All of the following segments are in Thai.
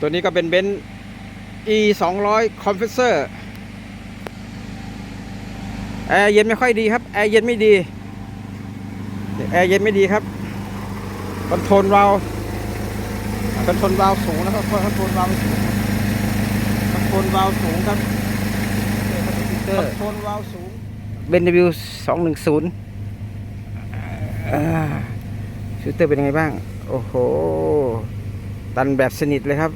ตัวนี้ก็เป็นเบนซ์ e 2 0 0 compressor แอร์เย็นไม่ค่อยดีครับ แอร์เย็นไม่ดี แอร์เย็นไม่ดีครับ คอนโทรลวาคอนโทรลวาสูงนะครับคอนโทรลวาสูงคอนโทรลวาสูงครับคอนโทรลวาสูงเบนวิวสองหนึ่งศูนย์ฟิลเตอร์เป็นยังไงบ้าง โอ้โห ตันแบบสนิทเลยครับ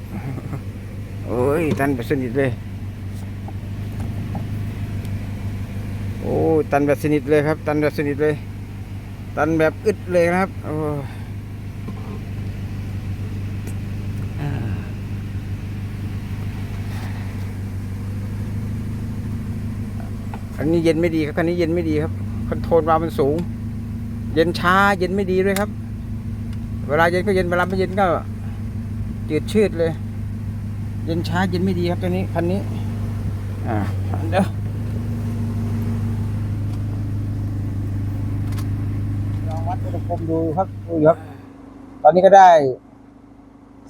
โอ้ย ตันแบบสนิทเลย โอ้ยตันแบบสนิทเลยครับ ตันแบบสนิทเลย ตันแบบอึดเลยครับโอ้อันนี้เย็นไม่ดีครับคันนี้เย็นไม่ดีครับคอนโทรลวามันสูง เย็นช้า เย็นไม่ดีด้วยครับ เวลาเย็นก็เย็นเวลาไม่เย็นก็ จืดชืดเลย เย็นช้าเย็นไม่ดีครับตัวนี้คันนี้ อ่าเดี๋ยวลองวัดอุณหภูมิดูครับดูครับ ตอนนี้ก็ได้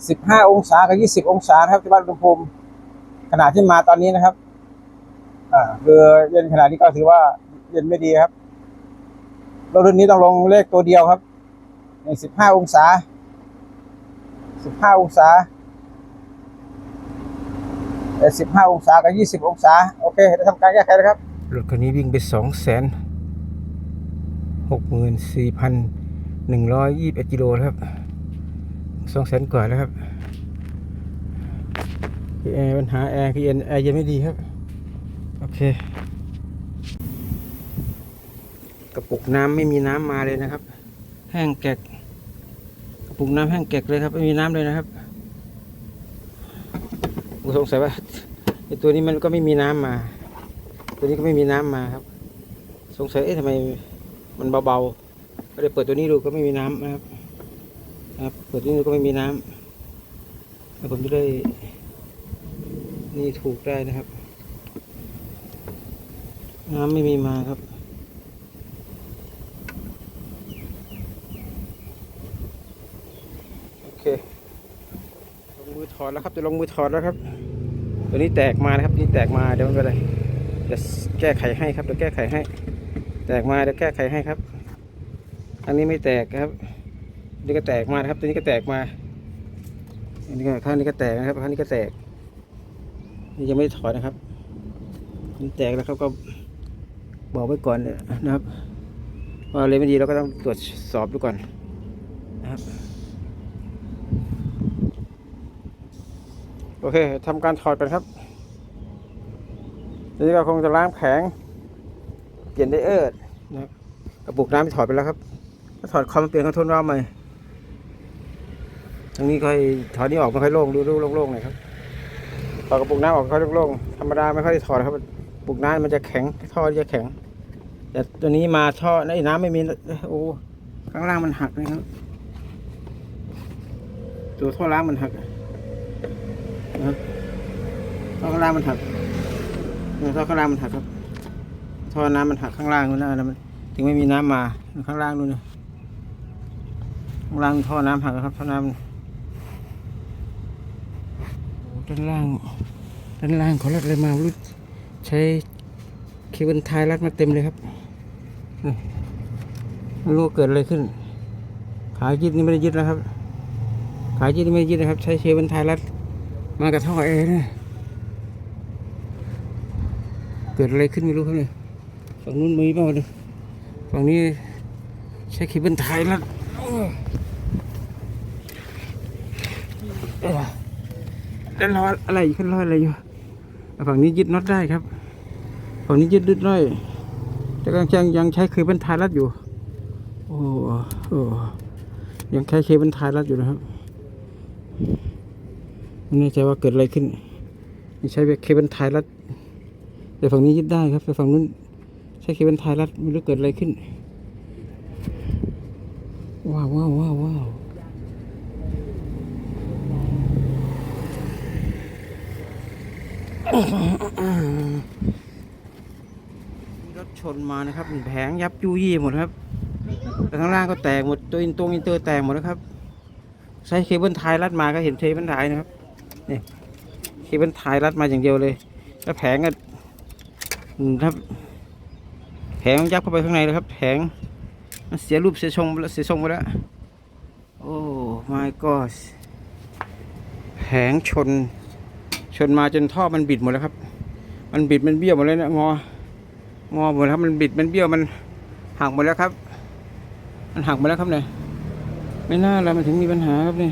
สิบห้าองศากับยี่สิบองศาครับที่วัดอุณหภูมิขณะที่มาตอนนี้นะครับ อ่าคือเย็นขนาดนี้ก็ถือว่าเย็นไม่ดีครับรถรุ่นนี้ต้องลงเลขตัวเดียวครับในสิบห้าองศา สิบห้าองศาแต่สิบห้าองศากับยี่สิบองศา โอเคจะทำการแก้ไขนะครับ รถคันนี้วิ่งไปสองแสนหกหมื่นสี่พันหนึ่งร้อยยี่สิบเอ็ดกิโลครับสองแสนกว่าแล้วครับคือแอร์ปัญหาแอร์คือแอร์ยังไม่ดีครับ โอเค กระปุกน้ำไม่มีน้ำมาเลยนะครับ แห้งแกก กระปุกน้ำแห้งแกกเลยครับไม่มีน้ำเลยนะครับผมสงสัยว่าไอตัวนี้มันก็ไม่มีน้ำมา ตัวนี้ก็ไม่มีน้ำมาครับ สงสัยเอ๊ะทำไมมันเบาๆก็เลยเปิดตัวนี้ดูก็ไม่มีน้ำนะครับนะครับเปิดตัวนี้ดูก็ไม่มีน้ำแล้วผมจะได้นี่ถูกได้นะครับ น้ำไม่มีมาครับ โอเค ลงมื อถอดแล้วครับจะลงมือถอดแล้วครับ ตัวนี้แตกมานะครับนี่แตกมาเดี๋ยวไม่เป็นไรเดี๋ยวแก้ไขให้ครับเดี๋ยวแก้ไขให้ แตกมาเดี๋ยวแก้ไขให้ครับ อันนี้ไม่แตกครับนี่ก็แตกมานะครับ ตัวนี้ก็แตกมาอันนี้ก็ข้างนี้ก็แตกนะครับข้างนี้ก็แตก นี่ยังไม่ถอดนะครับนี่แตกแล้วครับก็บอกไว้ก่อนนะครับว่าอะไรไม่ดีเราก็ต้องตรวจสอบดูก่อนนะครับ โอเคทำการถอดกันครับนี้เราคงจะล้างแผงเปลี่ยนไดเออร์นะกระปุกน้ำที่ถอดไปแล้วครับถอดคอมเปลี่ยนคอนโทรลวาล์วใหม่ทางนี้ค่อยถอดนี้ออกไม่ค่อยโล่งดูดูโล่งๆหน่อยครับถอดกระปุกน้ำออกค่อยโล่งๆธรรมดาไม่ค่อยได้ถอดครับกระปุกน้ำมันจะแข็งท่อจะแข็ง แต่ตัวนี้มาท่อไอ้น้ำไม่มีโอ้ข้างล่างมันหักนะครับตัวท่อล้างมันหัก นะครับท่อข้างล่างมันหักเนี่ยท่อข้างล่างมันหักครับท่อน้ำมันหักข้างล่างนู่นนะแล้วมันถึงไม่มีน้ำมาข้างล่างนู่นนะข้างล่างท่อน้ำหักนะครับท่อน้ำโอ้ด้านล่างด้านล่างเขารัดอะไรมาไม่รู้ใช้เคเบิลไทยรัดมาเต็มเลยครับนี่ไม่รู้ว่าเกิดอะไรขึ้น ขายึดนี่ไม่ได้ยึดนะครับ ขายึดนี่ไม่ได้ยึดนะครับ ใช้เคเบิลไทยรัด มากับท่อแอร์นะเกิดอะไรขึ้นไม่รู้ครับเนี่ยฝั่งนู้นมีเปล่าเนี่ยฝั่งนี้ใช้คเบิลไทยแล้วด้านล้ออะไรอยู่ขึ้นล้ออะไรอยู่ฝั่งนี้ยึดน็อตได้ครับฝั่งนี้ยึดดึดได้แต่ก็ยังยังใช้เคเบิลไทยรัดอยู่ โอ้โหยังแค่เคเบิลไทายรัดอยู่นะครับ ไม่แน่ใจว่าเกิดอะไรขึ้นใช้เคเบิลไทายรัดแต่ฝั่งนี้ยึดได้ครับแต่ฝั่งนู้นใช้เคเบิลไทายรัดไม่รู้เกิดอะไรขึ้น ว้าวว้าวว้าวว้าวรถชนมานะครับแผงยับยุยี่หมดครับแต่ข้างล่างก็แตกหมดตัวอินตรงอินเตอร์แตกหมดนะครับ ใช้เคเบิลไทยรัดมาก็เห็นเคเบิลไทยนะครับ นี่เคเบิลไทยรัดมาอย่างเดียวเลย แล้วแผงก็อืมครับ แผงยับเข้าไปข้างในเลยครับ แผงมันเสียรูปเสียทรงแล้วเสียทรงไปแล้ว โอ้ my god แผงชน ชนมาจนท่อมันบิดหมดแล้วครับ มันบิดมันเบี้ยวหมดเลยเนะงองอหมดแล้วครับมันบิดมันเบี้ยวมันหักหมดแล้วครับ มันหักหมดแล้วครับเนี่ยไม่น่าแล้วมันถึงมีปัญหาครับนี่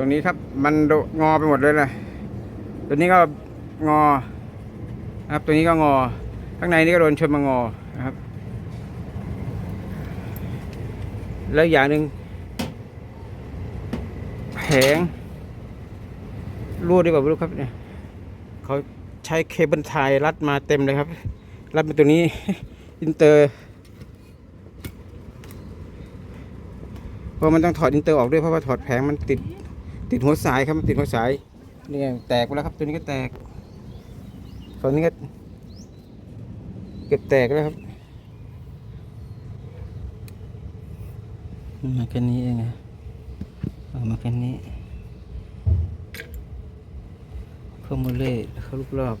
ตรงนี้ครับมันงอไปหมดเลยนะตัวนี้ก็งอนะครับตัวนี้ก็งอ ข้างในนี่ก็โดนชนมางอนะครับ แล้วอย่างหนึ่งแผงรั่วด้วยแบบรู้ครับเนี่ยเขาใช้เคเบิลไทยรัดมาเต็มเลยครับ รัดมาตัวนี้อินเตอร์เพราะมันต้องถอดอินเตอร์ออกด้วยเพราะว่าถอดแผงมันติด ติดหัวสายครับมันติดหัวสายนี่ไงแตกไปแล้วครับตัวนี้ก็แตกฝั่งนี้ก็เกือบแตกแล้วครับมาแค่นี้เองอะเอามาแค่นี้เข้ามาเล่เข้าลูกรอบ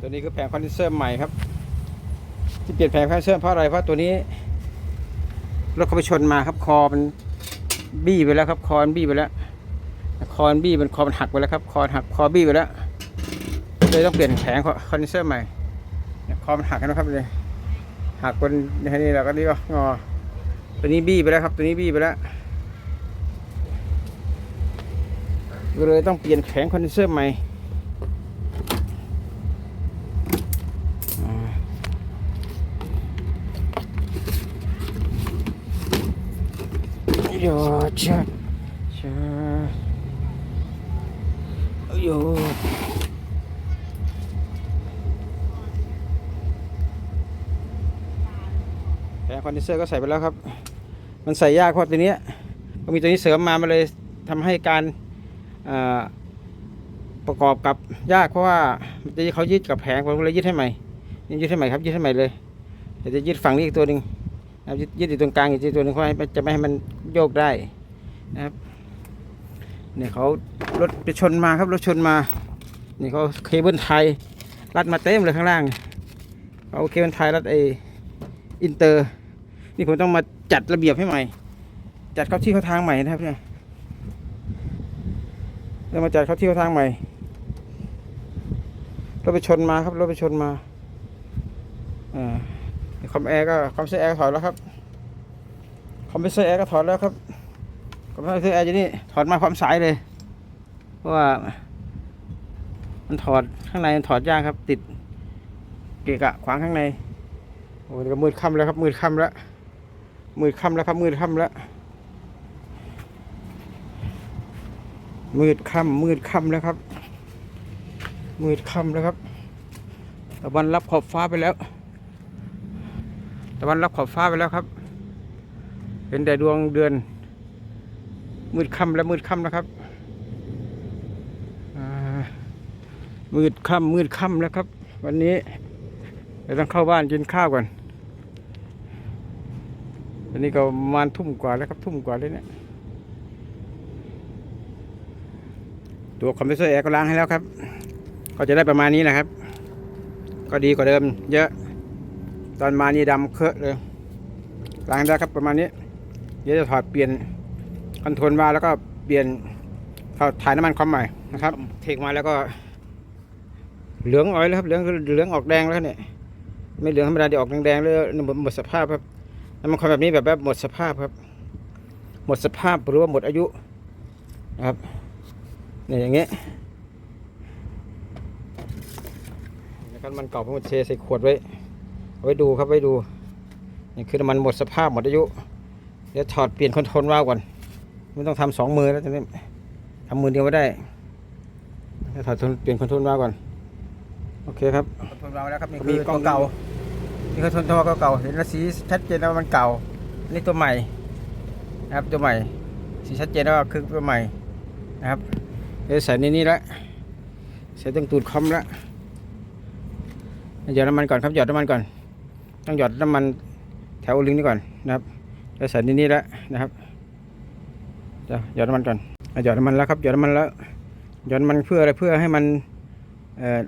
ตัวนี้ก็แผงคอนเดนเซอร์ใหม่ครับ ที่เปลี่ยนแผงคอนเดนเซอร์เพราะอะไรเพราะตัวนี้รถเขาไปชนมาครับคอมันบี้ไปแล้วครับคอมันบี้ไปแล้วคอมันบี้มันคอมันหักไปแล้วครับคอหักคอบี้ไปแล้วเลยต้องเปลี่ยนแผงคอนเดนเซอร์ใหม่คอมันหักกันนะครับเลยหักบนนี่แล้วก็นี่ก็งอตัวนี้บี้ไปแล้วครับตัวนี้บี้ไปแล้วเลยต้องเปลี่ยนแผงคอนเดนเซอร์ใหม่ โย ชะชะโยแผงคอนเดนเซอร์ก็ใส่ไปแล้วครับ มันใส่ยากเพราะตัวนี้ก็มีตัวนี้เสริมมามันเลยทำให้การาประกอบกับยากเพราะว่ามันจะเขายึดกับแผงผมเลยยึดให้ใหม่ยึดให้ใหม่ครับยึดให้ใหม่เลยเดี๋ยวจะยึดฝั่งนี้อีกตัวหนึ่งยึดยึดอยู่ตรงกลางอีกตัวหนึ่งเพราะให้จะไม่ให้มันโยกได้ นะครับเนี่ยเขารถไปชนมาครับรถชนมานี่เขาเคเบิลไทยรัดมาเต็มเลยข้างล่างเขาเอาเคเบิลไทยรัดไออินเตอร์ นี่ผมต้องมาจัดระเบียบให้ใหม่ จัดเข้าที่เข้าทางใหม่นะครับเนี่ยต้องมาจัดเข้าที่เข้าทางใหม่รถไปชนมาครับรถไปชนมาอ่าคอมแอร์ก็คอมเซอร์แอร์ถอดแล้วครับคอมเพรสเซอร์แอร์ก็ถอดแล้วครับ คอมเพรสเซอร์แอร์อยู่นี่ถอดมาพร้อมสายเลย เพราะว่า มันถอดข้างในมันถอดยากครับ ติด เกะกะขวางข้างในโอ้ก็มืดค่ำแล้วครับ มืดค่ำแล้วมืดค่ำแล้วครับมืดค่ำแล้วมืดค่ำมืดค่ำแล้วครับ มืดค่ำแล้วครับตะวันรับขอบฟ้าไปแล้วตะวันรับขอบฟ้าไปแล้วครับ เป็นแต่ดวงเดือน มืดค่ำแล้วมืดค่ำแล้วครับมืดค่ำมืดค่ำแล้วครับ วันนี้เราต้องเข้าบ้านกินข้าวก่อนวันนี้ก็มาณทุ่มกว่าแล้วครับ ทุ่มกว่าเลยเนี่ยตัวคอมเพรสเซอร์แอร์ก็ล้างให้แล้วครับ ก็จะได้ประมาณนี้นะครับ ก็ดีกว่าเดิม เยอะ ตอนมานี่ดำเคอะเลยล้างได้ครับประมาณนี้ เดี๋ยวจะถอดเปลี่ยน คอนโทรลมาแล้วก็เปลี่ยนเขาถ่ายน้ำมันความใหม่นะครับเทคมาแล้วก็ เหลืองอ่อยแล้วครับเหลืองเหลืองออกแดงแล้วเนี่ยไม่เหลืองธรรมดาเดี๋ยวออกแดงๆเลยหมดหมดสภาพครับน้ำมันความแบบนี้แบบแบบหมดสภาพครับ หมดสภาพหรือว่าหมดอายุนะครับเนี่ยอย่างเงี้ยนะครับน้ำมันเก่าผมเทใส่ขวดไว้เอาไว้ดูครับไว้ดูนี่คือน้ำมันหมดสภาพหมดอายุเดี๋ยวถอดเปลี่ยนคอนโทรลวาล์วก่อน ไม่ต้องทำสองมือแล้วตอนนี้ทำมือเดียวไม่ได้เดี๋ยวถอดเปลี่ยนคอนโทรลวาล์วก่อน โอเคครับคอนโทรลวาล์วแล้วครับนี่มีกล้องเก่านี่คือคอนโทรลวาล์วเก่าๆเห็นแล้วสีชัดเจนแล้ววามันเก่าอันนี่ตัวใหม่นะครับตัวใหม่ สีชัดเจนแล้วว่าคือตัวใหม่นะครับเดี๋ยวใส่ในนี้ละใส่ตรงตูดคอมละหยอดน้ำมันก่อนครับหยอดน้ำมันก่อน ต้องหยอดน้ำมันแถวลิงนี่ก่อนนะครับเดี๋ยวใส่ในนี้แล้วนะครับ เดี๋ยวหยอดน้ำมันก่อนหยอดน้ำมันแล้วครับหยอดน้ำมันแล้วหยอดน้ำมันเพื่ออะไรเพื่อให้มันเอ่อ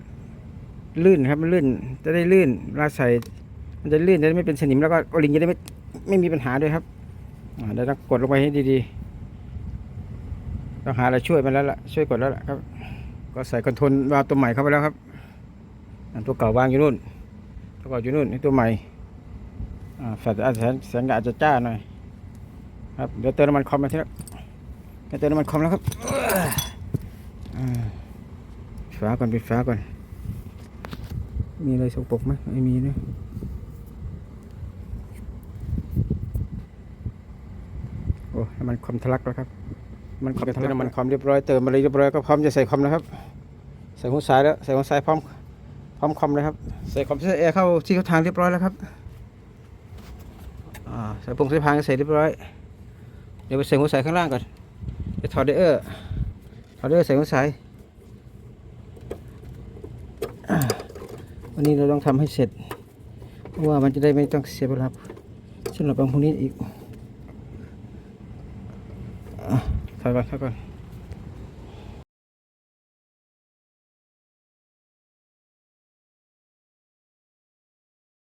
ลื่นครับลื่นจะได้ลื่นเวลาใส่มันจะลื่นจะไม่เป็นสนิมแล้วก็ลิงจะได้ไม่ไม่มีปัญหาด้วยครับอ่าเดี๋ยวต้องกดลงไปให้ดีๆต้องหาอะไรช่วยมันแล้วล่ะช่วยกดแล้วล่ะครับ ก็ใส่คอนโทรลวาล์วตัวใหม่เข้าไปแล้วครับตัวเก่าวางอยู่นู่นตัวเก่าอยู่นู่นนี่ตัวใหม่อ่าแฟลชอาจจะแสงอาจจะจ้าหน่อยครับเดี๋ยวเติมน้ำมันคอมมาทีละ เดี๋ยวเติมน้ำมันคอมแล้วครับอ่าปิดฟ้าก่อนปิดฟ้าก่อน มีอะไรสกปรกไหมไม่มีนะโอ้น้ำมันคอมทะลักแล้วครับ มันคอมทะลักน้ำมันคอมเรียบร้อยเติมอะไรเรียบร้อยก็พร้อมจะใส่คอมแล้วครับ ใส่หัวสายแล้วใส่หัวสายพร้อมพร้อมคอมเลยครับ ใส่คอมพิวเตอร์แอร์เข้าที่เข้าทางเรียบร้อยแล้วครับอ่าใส่พงใส่พางเสร็จเรียบร้อย เดี๋ยวไปใส่หัวสายข้างล่างก่อนจะ ถอดเดอร์ถอดเดอร์ใส่หัวสายวันนี้เราต้องทำให้เสร็จ เพราะว่ามันจะได้ไม่ต้องเสียเวลาสำหรับบางพวกนี้อีกอะถอยก่อนถอยก่อน